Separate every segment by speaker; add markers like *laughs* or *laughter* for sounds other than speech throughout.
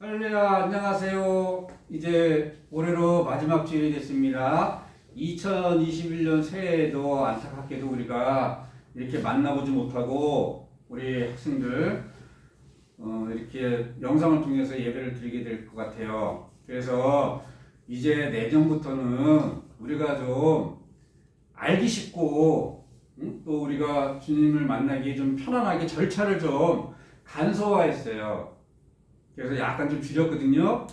Speaker 1: 할렐루야 안녕하세요. 이제 올해로 마지막 주일이 됐습니다. 2021년 새해에도 안타깝게도 우리가 이렇게 만나보지 못하고 우리 학생들 어, 이렇게 영상을 통해서 예배를 드리게 될 것 같아요. 그래서 이제 내년부터는 우리가 좀 알기 쉽고 응? 또 우리가 주님을 만나기 좀 편안하게 절차를 좀 간소화했어요. 그래서 약간 좀 줄였거든요.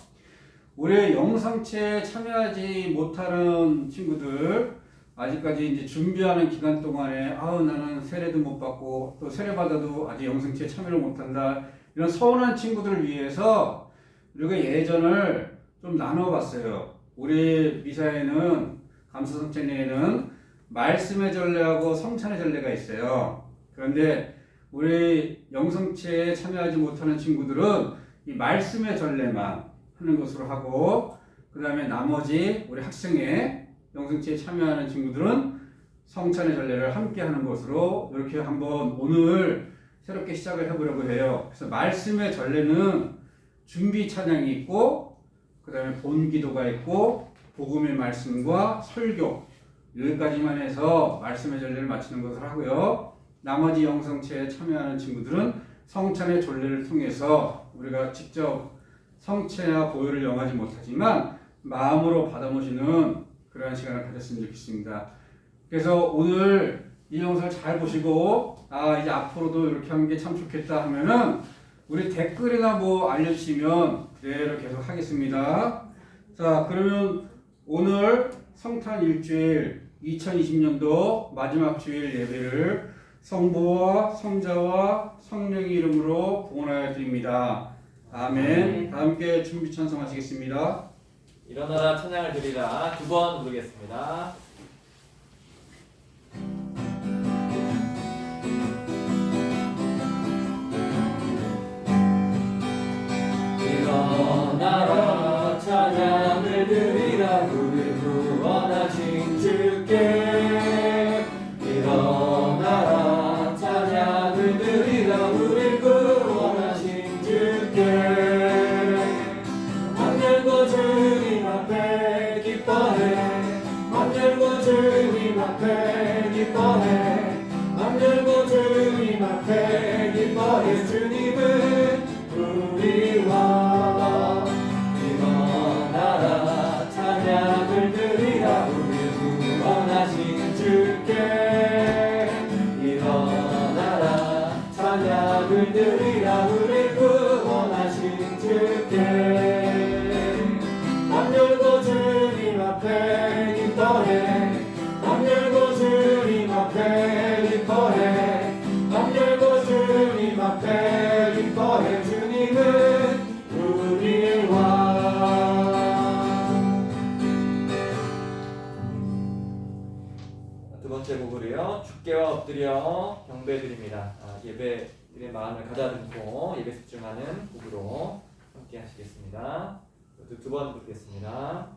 Speaker 1: 올해 영상체에 참여하지 못하는 친구들 아직까지 이제 준비하는 기간 동안에 아우 나는 세례도 못 받고 또 세례 받아도 아직 영상체에 참여를 못한다 이런 서운한 친구들을 위해서 우리가 예전을 좀 나눠봤어요. 우리 미사에는 감사성찬회에는 말씀의 전례하고 성찬의 전례가 있어요. 그런데 우리 영성체에 참여하지 못하는 친구들은 이 말씀의 전례만 하는 것으로 하고 그 다음에 나머지 우리 학생회 영성체에 참여하는 친구들은 성찬의 전례를 함께 하는 것으로 이렇게 한번 오늘 새롭게 시작을 해보려고 해요. 그래서 말씀의 전례는 준비 찬양이 있고 그 다음에 본 기도가 있고 복음의 말씀과 설교 여기까지만 해서 말씀의 전례를 마치는 것을 하고요. 나머지 영성체에 참여하는 친구들은 성찬의 전례를 통해서 우리가 직접 성체나 보혈을 영하지 못하지만 마음으로 받아 모시는 그러한 시간을 가졌으면 좋겠습니다. 그래서 오늘 이 영상을 잘 보시고 아 이제 앞으로도 이렇게 하는 게 참 좋겠다 하면은 우리 댓글이나 뭐 알려주시면 그대로 계속 하겠습니다. 자 그러면 오늘 성탄 일주일 2020년도 마지막 주일 예배를 성부와 성자와 성령의 이름으로 공헌하여 드립니다. 아멘. 다 함께 준비 찬송하시겠습니다.
Speaker 2: 일어나라 찬양을 드리라 두 번 부르겠습니다. 일어나라 앞에 기뻐해 맘 열고 예배드린 마음을 가다듬고 예배 집중하는 곡으로 함께 하시겠습니다. 두번
Speaker 1: 부르겠습니다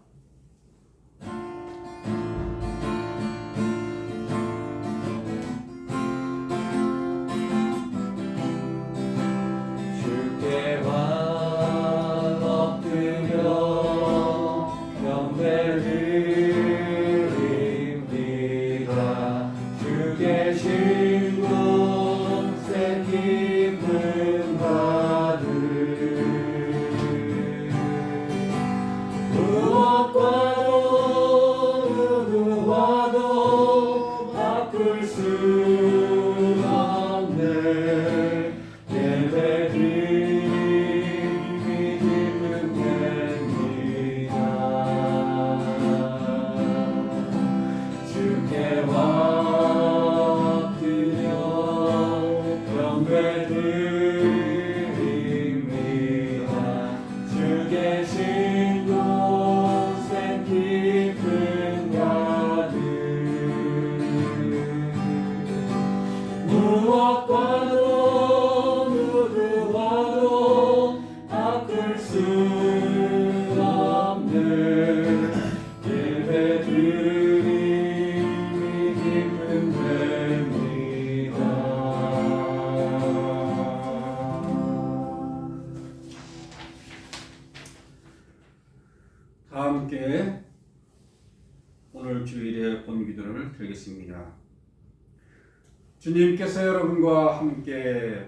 Speaker 1: 주님께서 여러분과 함께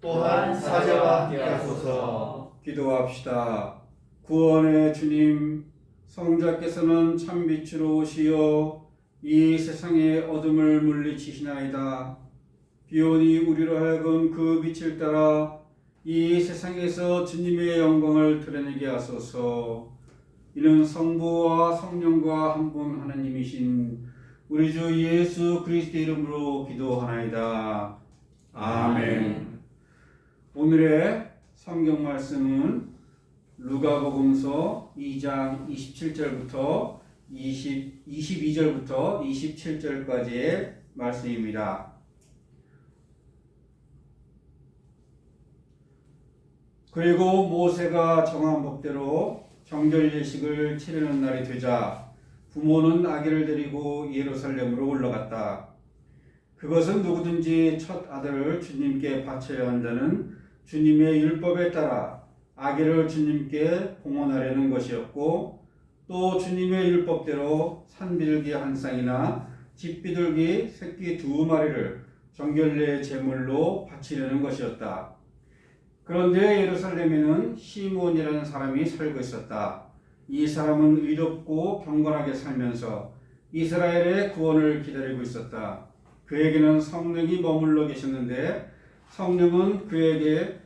Speaker 3: 또한 사자와 함께 하소서
Speaker 1: 기도합시다. 구원의 주님, 성자께서는 참 빛으로 오시어 이 세상의 어둠을 물리치시나이다. 비오니 우리로 하여금 그 빛을 따라 이 세상에서 주님의 영광을 드러내게 하소서. 이는 성부와 성령과 한 분 하나님이신 우리 주 예수 그리스도 이름으로 기도하나이다. 아멘. 오늘의 성경 말씀은 루가복음서 2장 27절부터 20, 22절부터 27절까지의 말씀입니다. 그리고 모세가 정한 법대로 정결 예식을 치르는 날이 되자 부모는 아기를 데리고 예루살렘으로 올라갔다. 그것은 누구든지 첫 아들을 주님께 바쳐야 한다는 주님의 율법에 따라 아기를 주님께 봉헌하려는 것이었고 또 주님의 율법대로 산비둘기 한 쌍이나 집비둘기 새끼 두 마리를 정결례 제물로 바치려는 것이었다. 그런데 예루살렘에는 시몬이라는 사람이 살고 있었다. 이 사람은 의롭고 경건하게 살면서 이스라엘의 구원을 기다리고 있었다. 그에게는 성령이 머물러 계셨는데 성령은 그에게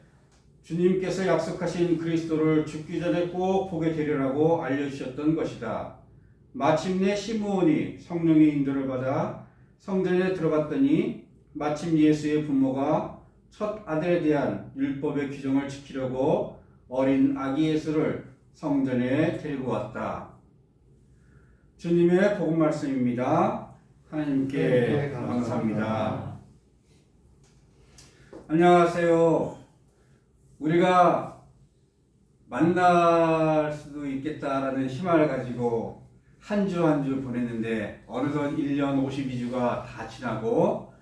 Speaker 1: 주님께서 약속하신 그리스도를 죽기 전에 꼭 보게 되리라고 알려주셨던 것이다. 마침내 시므온이 성령의 인도를 받아 성전에 들어갔더니 마침 예수의 부모가 첫 아들에 대한 율법의 규정을 지키려고 어린 아기 예수를 성전에 데리고 왔다. 주님의 복음 말씀입니다. 하나님께
Speaker 3: 네,
Speaker 1: 감사합니다.
Speaker 3: 감사합니다.
Speaker 1: 안녕하세요. 우리가 만날 수도 있겠다라는 희망을 가지고 한 주 한 주 보냈는데 어느덧 1년 52주가 다 지나고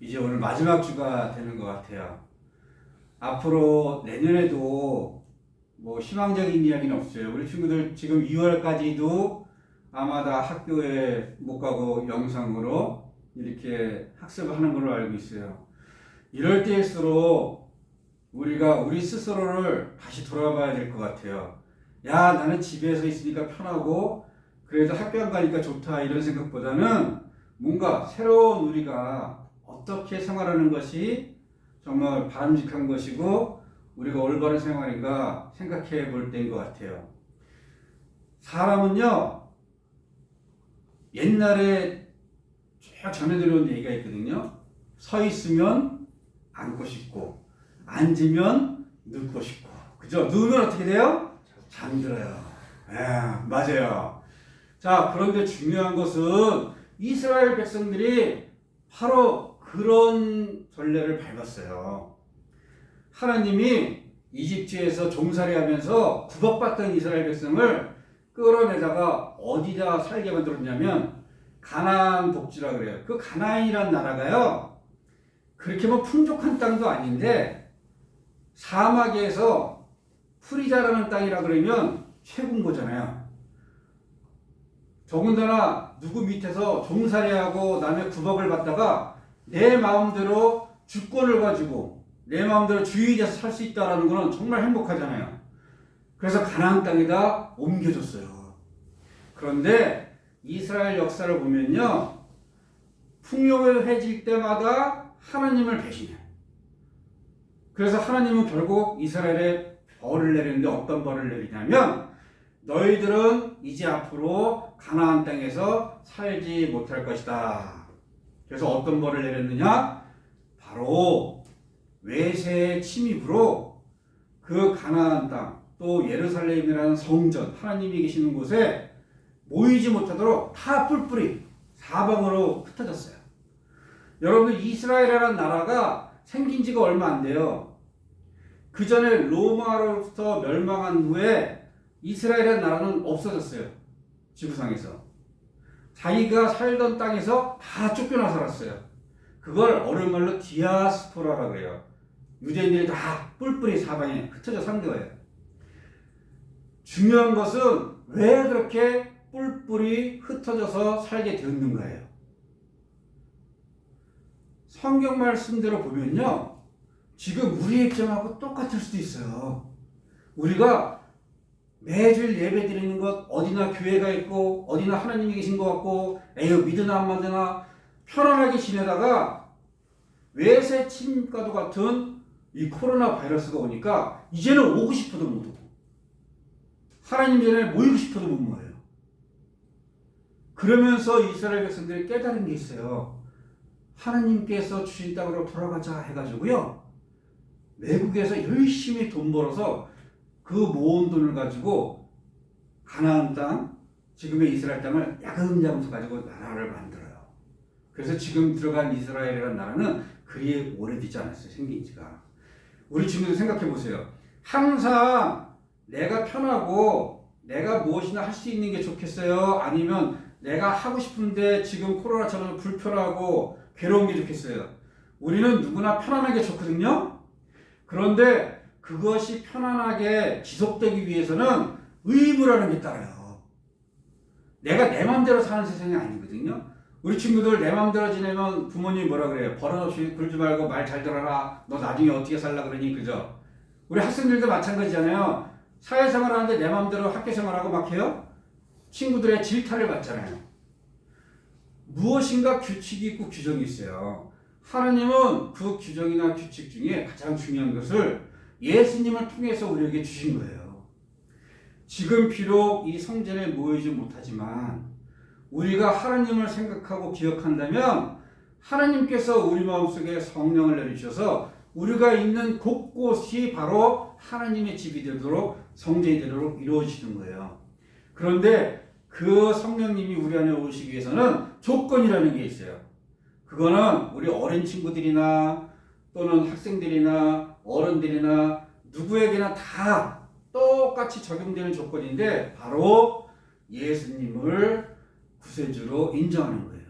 Speaker 1: 이제 오늘 마지막 주가 되는 것 같아요. 앞으로 내년에도 뭐 희망적인 이야기는 없어요. 우리 친구들 지금 2월까지도 아마 다 학교에 못 가고 영상으로 이렇게 학습을 하는 걸로 알고 있어요. 이럴 때일수록 우리가 우리 스스로를 다시 돌아봐야 될 것 같아요. 야, 나는 집에서 있으니까 편하고, 그래도 학교 안 가니까 좋다, 이런 생각보다는 뭔가 새로운 우리가 어떻게 생활하는 것이 정말 바람직한 것이고, 우리가 올바른 생활인가 생각해 볼 때인 것 같아요. 사람은요, 옛날에 쭉 전해 들어온 얘기가 있거든요. 서 있으면 앉고 싶고, 앉으면 눕고 싶고 그죠? 누우면 어떻게 돼요? 잠들어요. 예, 맞아요. 자, 그런데 중요한 것은 이스라엘 백성들이 바로 그런 전례를 밟았어요. 하나님이 이집트에서 종살이 하면서 구박받던 이스라엘 백성을 끌어내다가 어디다 살게 만들었냐면 가나안 복지라 그래요. 그 가나안이란 나라가요. 그렇게 뭐 풍족한 땅도 아닌데 사막에서 풀이 자라는 땅이라 그러면 최고인 거잖아요. 더군다나 누구 밑에서 종살이하고 남의 구박을 받다가 내 마음대로 주권을 가지고 내 마음대로 주의해서 살 수 있다라는 거는 정말 행복하잖아요. 그래서 가나안 땅에다 옮겨줬어요. 그런데 이스라엘 역사를 보면요. 풍요해질 때마다 하나님을 배신해요. 그래서 하나님은 결국 이스라엘에 벌을 내리는데 어떤 벌을 내리냐면 너희들은 이제 앞으로 가나안 땅에서 살지 못할 것이다. 그래서 어떤 벌을 내렸느냐? 바로 외세의 침입으로 그 가나안 땅, 또 예루살렘이라는 성전, 하나님이 계시는 곳에 모이지 못하도록 다 뿔뿔이 사방으로 흩어졌어요. 여러분 이스라엘이라는 나라가 생긴 지가 얼마 안 돼요. 그 전에 로마로부터 멸망한 후에 이스라엘이라는 나라는 없어졌어요. 지구상에서. 자기가 살던 땅에서 다 쫓겨나 살았어요. 그걸 어려운 말로 디아스포라라고 해요. 유대인들이 다 뿔뿔이 사방에 흩어져 산 거예요. 중요한 것은 왜 그렇게 뿔뿔이 흩어져서 살게 되었는가예요. 성경 말씀대로 보면요. 지금 우리의 입장하고 똑같을 수도 있어요. 우리가 매주일 예배 드리는 것 어디나 교회가 있고 어디나 하나님이 계신 것 같고 에휴 믿으나 안 믿으나 편안하게 지내다가 외세 침과도 같은 이 코로나 바이러스가 오니까 이제는 오고 싶어도 못 오고 하나님 전에 모이고 싶어도 못 모여요. 그러면서 이스라엘 백성들이 깨달은 게 있어요. 하나님께서 주신 땅으로 돌아가자 해가지고요. 외국에서 열심히 돈 벌어서 그 모은 돈을 가지고 가나안 땅, 지금의 이스라엘 땅을 야금야금 가지고 나라를 만들어요. 그래서 지금 들어간 이스라엘이라는 나라는 그리 오래되지 않았어요. 생긴 지가. 우리 친구들 생각해 보세요. 항상 내가 편하고 내가 무엇이나 할 수 있는 게 좋겠어요? 아니면 내가 하고 싶은데 지금 코로나처럼 불편하고 괴로운 게 좋겠어요? 우리는 누구나 편안하게 좋거든요? 그런데 그것이 편안하게 지속되기 위해서는 의무라는 게 따라요. 내가 내 마음대로 사는 세상이 아니거든요. 우리 친구들 내 마음대로 지내면 부모님이 뭐라 그래요? 버릇없이 굴지 말고 말 잘 들어라. 너 나중에 어떻게 살라 그러니 그죠? 우리 학생들도 마찬가지잖아요. 사회생활 하는데 내 마음대로 학교생활하고 막 해요? 친구들의 질타를 받잖아요. 무엇인가 규칙이 있고 규정이 있어요. 하나님은 그 규정이나 규칙 중에 가장 중요한 것을 예수님을 통해서 우리에게 주신 거예요. 지금 비록 이 성전에 모이지 못하지만 우리가 하나님을 생각하고 기억한다면 하나님께서 우리 마음속에 성령을 내리셔서 우리가 있는 곳곳이 바로 하나님의 집이 되도록 성전이 되도록 이루어지는 거예요. 그런데 그 성령님이 우리 안에 오시기 위해서는 조건이라는 게 있어요. 그거는 우리 어린 친구들이나 또는 학생들이나 어른들이나 누구에게나 다 똑같이 적용되는 조건인데 바로 예수님을 구세주로 인정하는 거예요.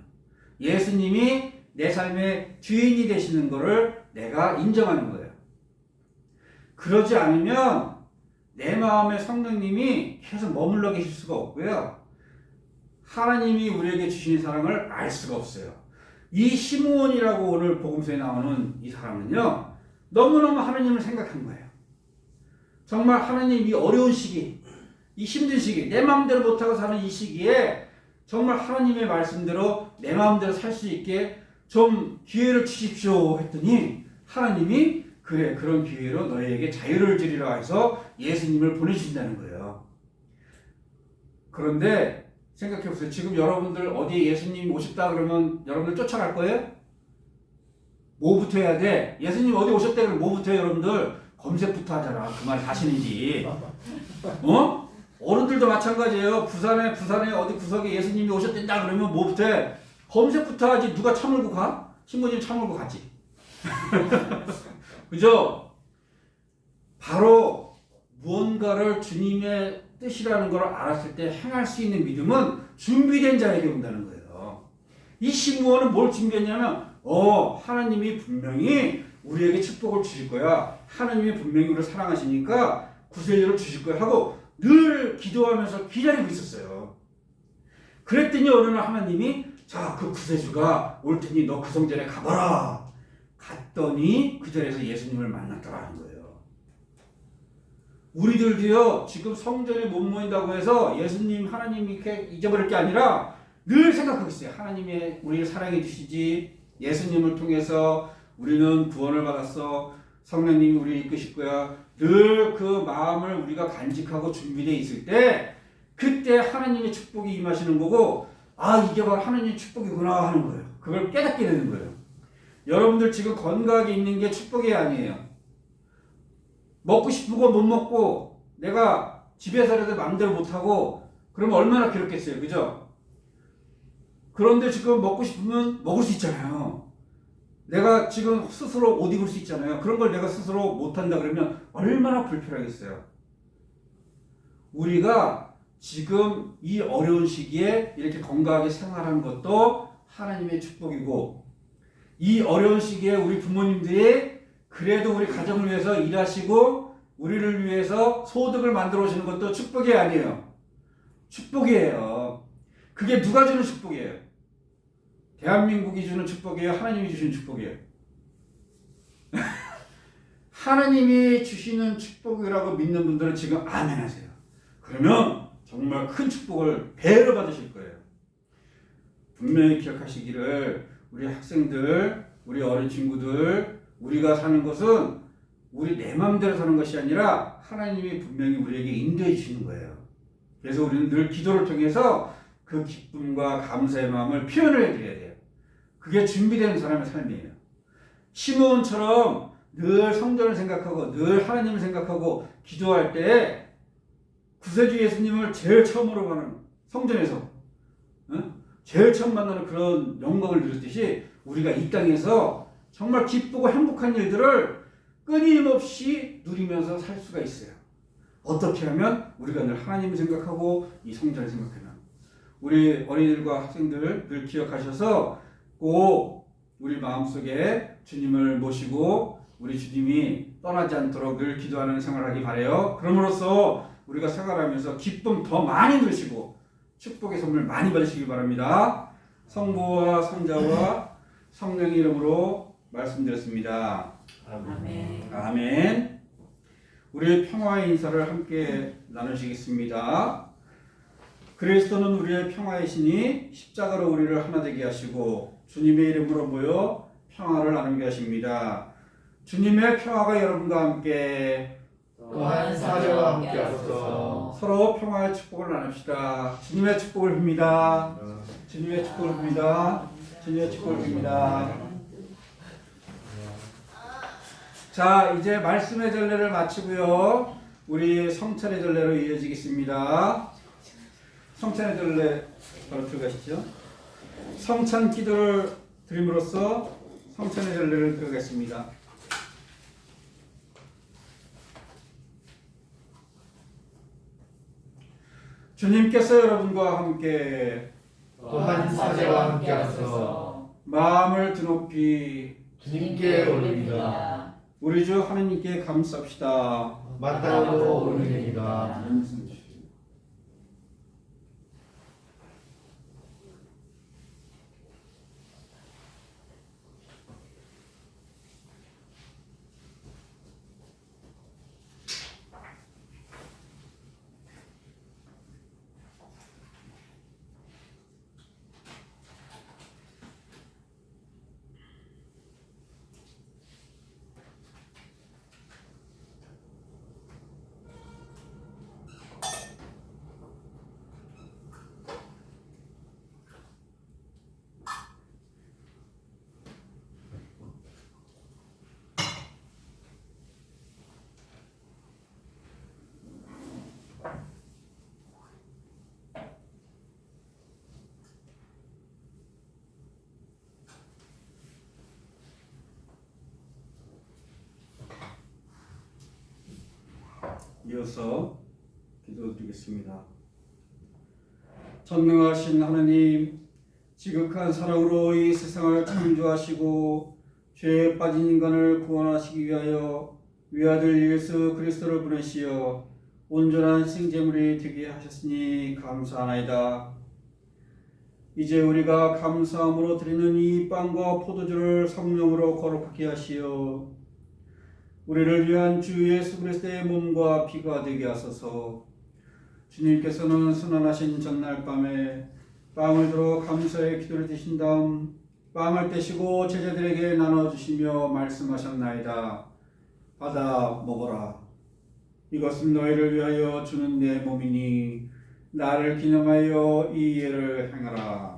Speaker 1: 예수님이 내 삶의 주인이 되시는 것을 내가 인정하는 거예요. 그러지 않으면 내 마음에 성령님이 계속 머물러 계실 수가 없고요. 하나님이 우리에게 주신 사랑을 알 수가 없어요. 이 시므온이라고 오늘 복음서에 나오는 이 사람은요. 너무너무 하나님을 생각한 거예요. 정말 하나님 이 어려운 시기, 이 힘든 시기, 내 마음대로 못하고 사는 이 시기에 정말 하나님의 말씀대로 내 마음대로 살 수 있게 좀 기회를 주십시오 했더니 하나님이 그래 그런 기회로 너희에게 자유를 주리라 해서 예수님을 보내주신다는 거예요. 그런데 생각해 보세요. 지금 여러분들 어디에 예수님 오셨다 그러면 여러분들 쫓아갈 거예요? 뭐부터 해야 돼? 예수님 어디 오셨대 그러면 뭐부터 해요, 여러분들? 검색부터 하잖아. 그 말 사실인지. 어? 어른들도 마찬가지예요. 부산에 부산에 어디 구석에 예수님이 오셨댄다 그러면 뭐부터 해? 검색부터 하지. 누가 참을고 가? 신부님 참을고 가지. *laughs* 그죠? 바로 무언가를 주님의 뜻이라는 걸 알았을 때 행할 수 있는 믿음은 준비된 자에게 온다는 거예요. 이 신부원은 뭘 준비했냐면, 어, 하나님이 분명히 우리에게 축복을 주실 거야. 하나님이 분명히 우리를 사랑하시니까 구세주를 주실 거야. 하고 늘 기도하면서 기다리고 있었어요. 그랬더니 어느 날 하나님이 자, 그 구세주가 올 테니 너 그 성전에 가봐라. 갔더니 그 자리에서 예수님을 만났더라는 거예요. 우리들도요, 지금 성전에 못 모인다고 해서 예수님, 하나님 이렇게 잊어버릴 게 아니라 늘 생각하고 있어요. 하나님의 우리를 사랑해 주시지. 예수님을 통해서 우리는 구원을 받았어. 성령님이 우리를 이끄실 거야. 늘 그 마음을 우리가 간직하고 준비되어 있을 때 그때 하나님의 축복이 임하시는 거고 아 이게 바로 하나님의 축복이구나 하는 거예요. 그걸 깨닫게 되는 거예요. 여러분들 지금 건강하게 있는 게 축복이 아니에요. 먹고 싶은 거 못 먹고 내가 집에서라도 마음대로 못하고 그러면 얼마나 괴롭겠어요. 그죠? 그런데 지금 먹고 싶으면 먹을 수 있잖아요. 내가 지금 스스로 옷 입을 수 있잖아요. 그런 걸 내가 스스로 못한다 그러면 얼마나 불편하겠어요. 우리가 지금 이 어려운 시기에 이렇게 건강하게 생활하는 것도 하나님의 축복이고 이 어려운 시기에 우리 부모님들이 그래도 우리 가정을 위해서 일하시고 우리를 위해서 소득을 만들어 오시는 것도 축복이 아니에요. 축복이에요. 그게 누가 주는 축복이에요? 대한민국이 주는 축복이에요? 하나님이 주시는 축복이에요? *laughs* 하나님이 주시는 축복이라고 믿는 분들은 지금 아멘 하세요. 그러면 정말 큰 축복을 배로 받으실 거예요. 분명히 기억하시기를 우리 학생들, 우리 어린 친구들, 우리가 사는 것은 우리 내 마음대로 사는 것이 아니라 하나님이 분명히 우리에게 인도해 주시는 거예요. 그래서 우리는 늘 기도를 통해서 그 기쁨과 감사의 마음을 표현을 해드려야 돼요. 그게 준비된 사람의 삶이에요. 시므온처럼 늘 성전을 생각하고 늘 하나님을 생각하고 기도할 때 구세주 예수님을 제일 처음으로 가는 성전에서 응? 제일 처음 만나는 그런 영광을 누렸듯이 우리가 이 땅에서 정말 기쁘고 행복한 일들을 끊임없이 누리면서 살 수가 있어요. 어떻게 하면 우리가 늘 하나님을 생각하고 이 성전을 생각하면 우리 어린이들과 학생들 늘 기억하셔서 꼭 우리 마음속에 주님을 모시고 우리 주님이 떠나지 않도록 늘 기도하는 생활하기 바래요. 그럼으로써 우리가 생활하면서 기쁨 더 많이 누리시고 축복의 선물 많이 받으시기 바랍니다. 성부와 성자와 성령의 이름으로 말씀드렸습니다.
Speaker 3: 아멘.
Speaker 1: 아멘. 우리의 평화의 인사를 함께 나누시겠습니다. 그리스도는 우리의 평화의 신이 십자가로 우리를 하나 되게 하시고 주님의 이름으로 모여 평화를 나누게 하십니다. 주님의 평화가 여러분과 함께
Speaker 3: 또한 사제와 함께 하소서.
Speaker 1: 서로 평화의 축복을 나눕시다. 주님의 축복을 빕니다. 주님의 축복을 빕니다. 주님의 축복을 빕니다. 자, 이제 말씀의 전례를 마치고요. 우리 성찬의 전례로 이어지겠습니다. 성찬의 전례 바로 들어가시죠. 성찬 기도를 드림으로써 성찬의 전례를 들어가겠습니다. 주님께서 여러분과 함께
Speaker 3: 또한 사제와 함께 하소서.
Speaker 1: 마음을 드높이
Speaker 3: 주님께 올립니다.
Speaker 1: 우리 주 하나님께 감사합시다.
Speaker 3: 마땅하고 올립니다.
Speaker 1: 이어서 기도드리겠습니다. 전능하신 하나님, 지극한 사랑으로 이 세상을 창조하시고 죄에 빠진 인간을 구원하시기 위하여 위아들 예수 그리스도를 보내시어 온전한 생제물이 되게 하셨으니 감사하나이다. 이제 우리가 감사함으로 드리는 이 빵과 포도주를 성령으로 거룩하게 하시어 우리를 위한 주 예수 그리스도의 몸과 피가 되게 하소서. 주님께서는 순환하신 전날 밤에 빵을 들어 감사의 기도를 드신 다음 빵을 떼시고 제자들에게 나눠 주시며 말씀하셨나이다. 받아 먹어라. 이것은 너희를 위하여 주는 내 몸이니 나를 기념하여 이 예를 행하라.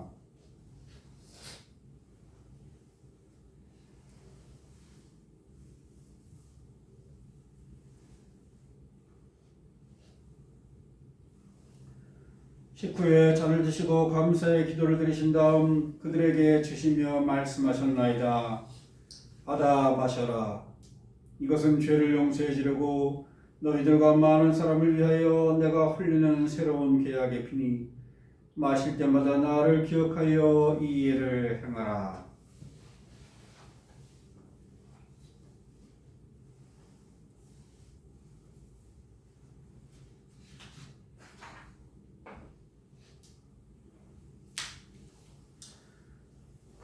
Speaker 1: 식후에 잔을 드시고 감사의 기도를 드리신 다음 그들에게 주시며 말씀하셨나이다. 받아 마셔라. 이것은 죄를 용서해 주려고 너희들과 많은 사람을 위하여 내가 흘리는 새로운 계약의 피니 마실 때마다 나를 기억하여 이 예를 행하라.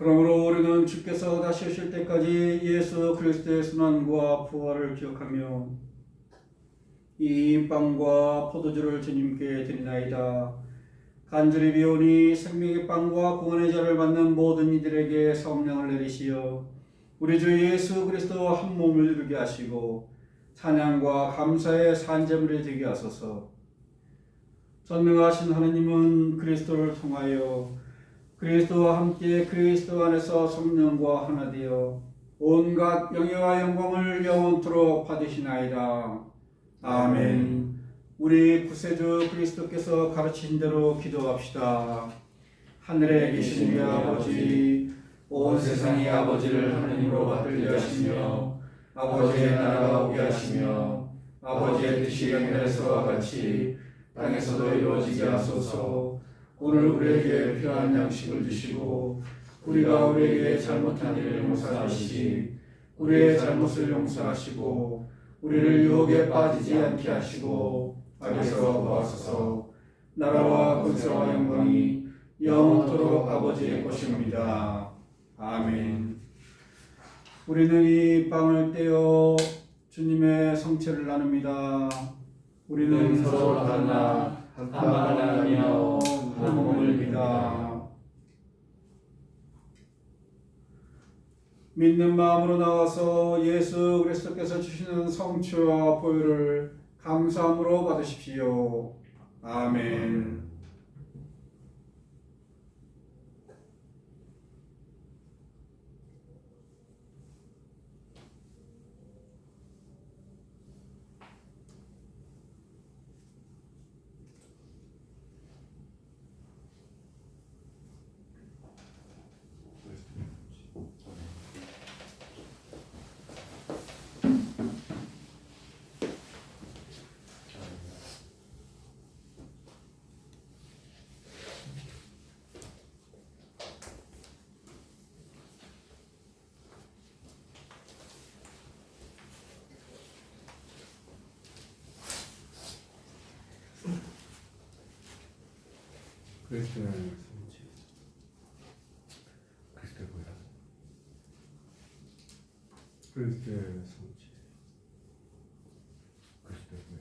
Speaker 1: 그러므로 우리는 주께서 다시 오실 때까지 예수 그리스도의 순환과 부활을 기억하며 이 빵과 포도주를 주님께 드리나이다. 간절히 비오니 생명의 빵과 구원의 자를 받는 모든 이들에게 성령을 내리시어 우리 주 예수 그리스도 한 몸을 이루게 하시고 찬양과 감사의 산재물이 되게 하소서. 전능하신 하느님은 그리스도를 통하여 그리스도와 함께 그리스도 안에서 성령과 하나 되어 온갖 영예와 영광을 영원토록 받으시나이다. 아멘. 우리 구세주 그리스도께서 가르치신 대로 기도합시다. 하늘에 계신 우리 아버지, 온 세상의 아버지를 하느님으로 받들게 하시며 아버지의 나라가 오게 하시며 아버지의 뜻이 하늘에서와 같이 땅에서도 이루어지게 하소서. 오늘 우리에게 필요한 양식을 주시고 우리가 우리에게 잘못한 일을 용서하시지 우리의 잘못을 용서하시고 우리를 유혹에 빠지지 않게 하시고 악에서 구하소서 나라와 권세와 영광이 영원토록 아버지의 것입니다. 아멘. 우리는 이 빵을 떼어 주님의 성체를 나눕니다. 우리는 서로 만나 한 믿다. 믿는 마음으로 나와서 예수 그리스도께서 주시는 성취와 보혈을 감사함으로 받으십시오. 아멘.
Speaker 2: 그리스도의 성취. 그리스도의 보혈. 그리스도의 성취. 그리스도의 보혈.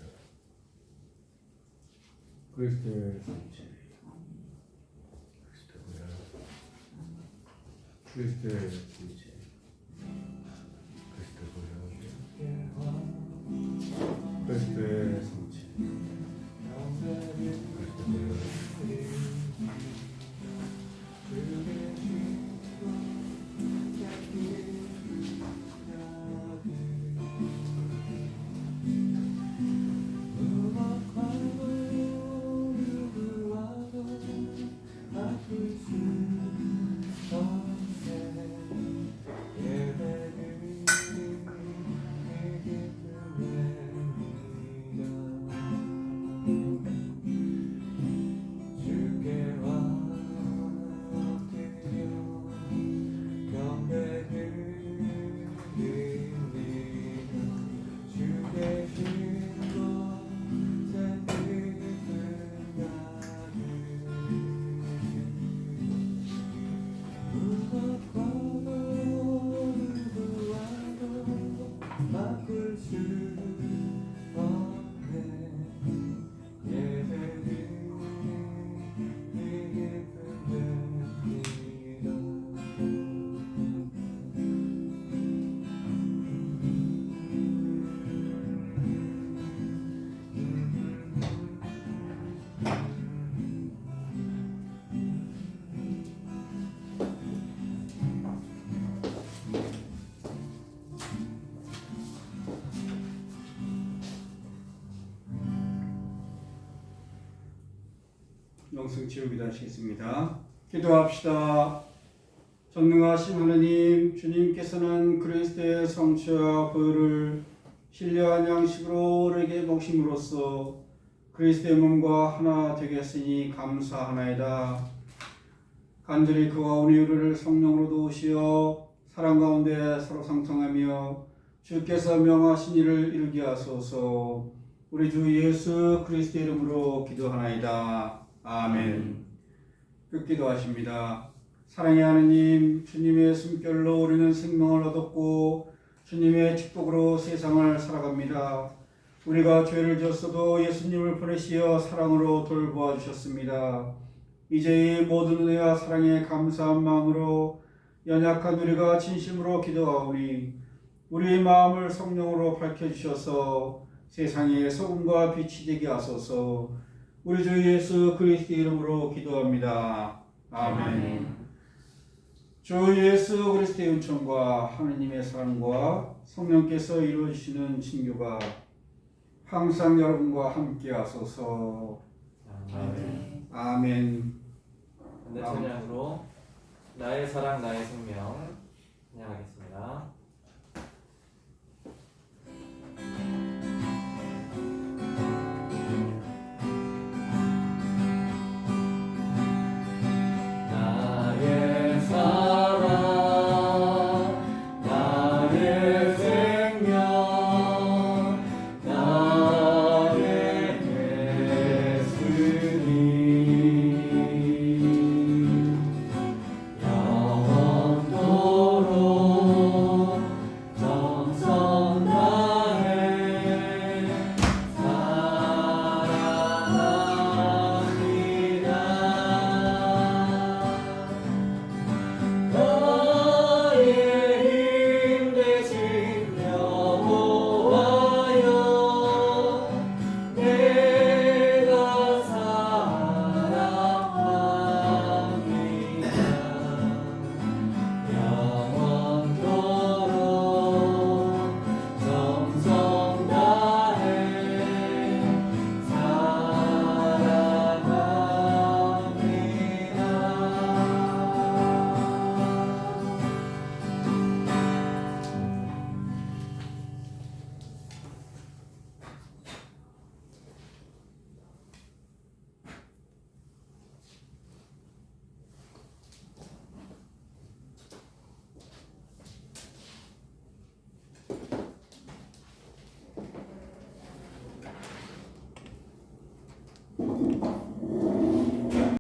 Speaker 2: 그리스도의 성취. 그리스도의 보혈. 그리스도의 성취. 영성 치우기도 하시겠습니다. 기도합시다. 전능하신 하느님, 주님께서는 그리스도의 성취와 보혈을 신뢰한 양식으로 우리에게 먹심으로써 그리스도의 몸과 하나 되게 했으니 감사하나이다. 간절히 그와 우리 우리를 성령으로 도우시어 사랑 가운데 서로 상통하며 주께서 명하신 일을 이루게 하소서 우리 주 예수 그리스도 이름으로 기도하나이다. 아멘. 끝기도 하십니다.
Speaker 1: 사랑의 하느님, 주님의 숨결로 우리는 생명을 얻었고 주님의 축복으로 세상을 살아갑니다. 우리가 죄를 지었어도 예수님을 보내시어 사랑으로 돌보아 주셨습니다. 이제 이 모든 은혜와 사랑에 감사한 마음으로 연약한 우리가 진심으로 기도하오니 우리의 마음을 성령으로 밝혀주셔서 세상의 소금과 빛이 되게 하소서 우리 주 예수 그리스도 이름으로 기도합니다. 아멘. 주 예수 그리스도의 은총과 하느님의 사랑과 성령께서 이루어주시는 친교가 항상 여러분과 함께 하소서
Speaker 2: 아멘.
Speaker 1: 아멘
Speaker 2: 네, 찬양으로 나의 사랑 나의 생명 찬양하겠습니다.